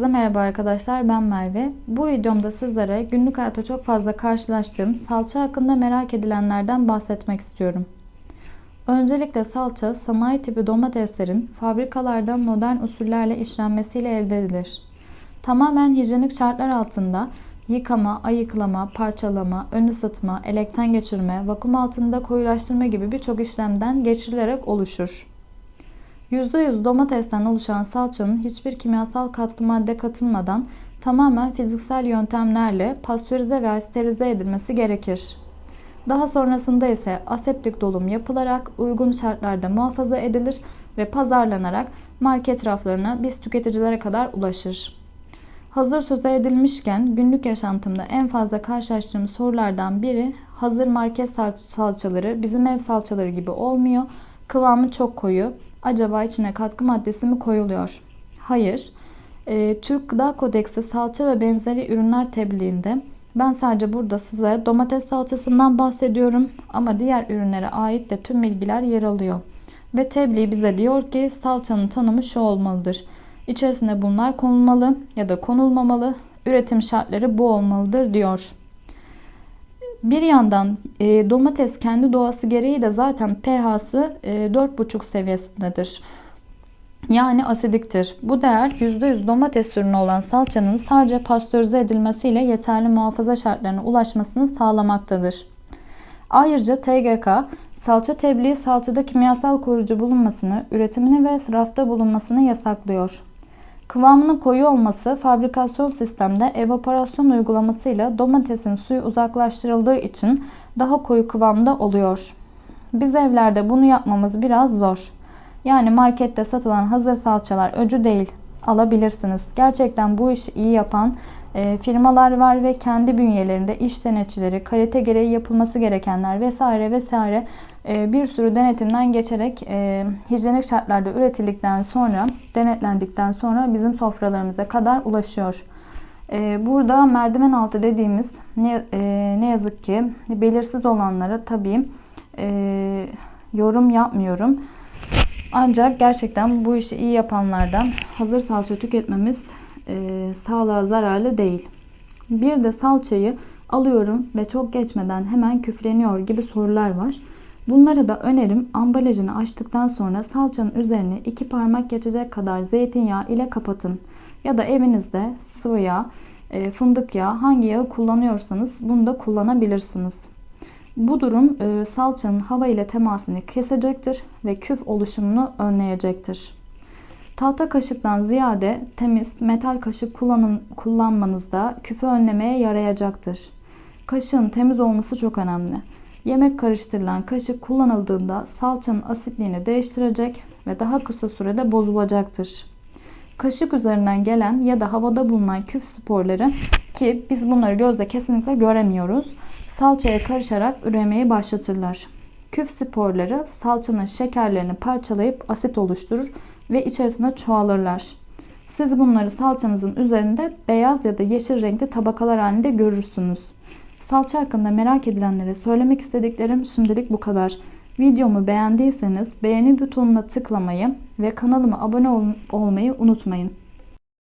Herkese merhaba arkadaşlar ben Merve. Bu videomda sizlere günlük hayatta çok fazla karşılaştığım salça hakkında merak edilenlerden bahsetmek istiyorum. Öncelikle salça sanayi tipi domateslerin fabrikalarda modern usullerle işlenmesiyle elde edilir. Tamamen hijyenik şartlar altında yıkama, ayıklama, parçalama, ön ısıtma, elekten geçirme, vakum altında koyulaştırma gibi birçok işlemden geçirilerek oluşur. %100 domatesten oluşan salçanın hiçbir kimyasal katkı madde katılmadan tamamen fiziksel yöntemlerle pastörize ve sterilize edilmesi gerekir. Daha sonrasında ise aseptik dolum yapılarak uygun şartlarda muhafaza edilir ve pazarlanarak market raflarına biz tüketicilere kadar ulaşır. Hazır söze edilmişken günlük yaşantımda en fazla karşılaştığım sorulardan biri hazır market salçaları bizim ev salçaları gibi olmuyor. Kıvamı çok koyu. Acaba içine katkı maddesi mi koyuluyor? Hayır. E, Türk Gıda Kodeksi salça ve benzeri ürünler tebliğinde ben sadece burada size domates salçasından bahsediyorum ama diğer ürünlere ait de tüm bilgiler yer alıyor. Ve tebliğ bize diyor ki salçanın tanımı şu olmalıdır. İçerisine bunlar konulmalı ya da konulmamalı. Üretim şartları bu olmalıdır diyor. Bir yandan e, domates kendi doğası gereği de zaten pH'sı e, 4,5 seviyesindedir. Yani asidiktir. Bu değer %100 domates ürünü olan salçanın sadece pastörize edilmesiyle yeterli muhafaza şartlarına ulaşmasını sağlamaktadır. Ayrıca TGK, salça tebliği salçada kimyasal koruyucu bulunmasını, üretimini ve rafta bulunmasını yasaklıyor. Kıvamının koyu olması fabrikasyon sistemde evaporasyon uygulamasıyla domatesin suyu uzaklaştırıldığı için daha koyu kıvamda oluyor. Biz evlerde bunu yapmamız biraz zor. Yani markette satılan hazır salçalar öcü değil alabilirsiniz. Gerçekten bu işi iyi yapan e, firmalar var ve kendi bünyelerinde iş denetçileri, kalite gereği yapılması gerekenler vesaire vesaire e, bir sürü denetimden geçerek e, hijyenik şartlarda üretildikten sonra, denetlendikten sonra bizim sofralarımıza kadar ulaşıyor. E, burada merdiven altı dediğimiz ne, yazık ki belirsiz olanlara tabii yorum yapmıyorum. Ancak gerçekten bu işi iyi yapanlardan hazır salça tüketmemiz e, sağlığa zararlı değil. Bir de salçayı alıyorum ve çok geçmeden hemen küfleniyor gibi sorular var. Bunlara da önerim ambalajını açtıktan sonra salçanın üzerine iki parmak geçecek kadar zeytinyağı ile kapatın. Ya da evinizde sıvı yağ, e, fındık yağı hangi yağı kullanıyorsanız bunu da kullanabilirsiniz. Bu durum e, salçanın hava ile temasını kesecektir ve küf oluşumunu önleyecektir. Tahta kaşıktan ziyade temiz metal kaşık kullanın, kullanmanızda küfü önlemeye yarayacaktır. Kaşığın temiz olması çok önemli. Yemek karıştırılan kaşık kullanıldığında salçanın asitliğini değiştirecek ve daha kısa sürede bozulacaktır. Kaşık üzerinden gelen ya da havada bulunan küf sporları ki biz bunları gözle kesinlikle göremiyoruz. Salçaya karışarak üremeyi başlatırlar. Küf sporları salçanın şekerlerini parçalayıp asit oluşturur ve içerisinde çoğalırlar. Siz bunları salçanızın üzerinde beyaz ya da yeşil renkli tabakalar halinde görürsünüz. Salça hakkında merak edilenlere söylemek istediklerim şimdilik bu kadar. Videomu beğendiyseniz beğeni butonuna tıklamayı ve kanalıma abone ol olmayı unutmayın.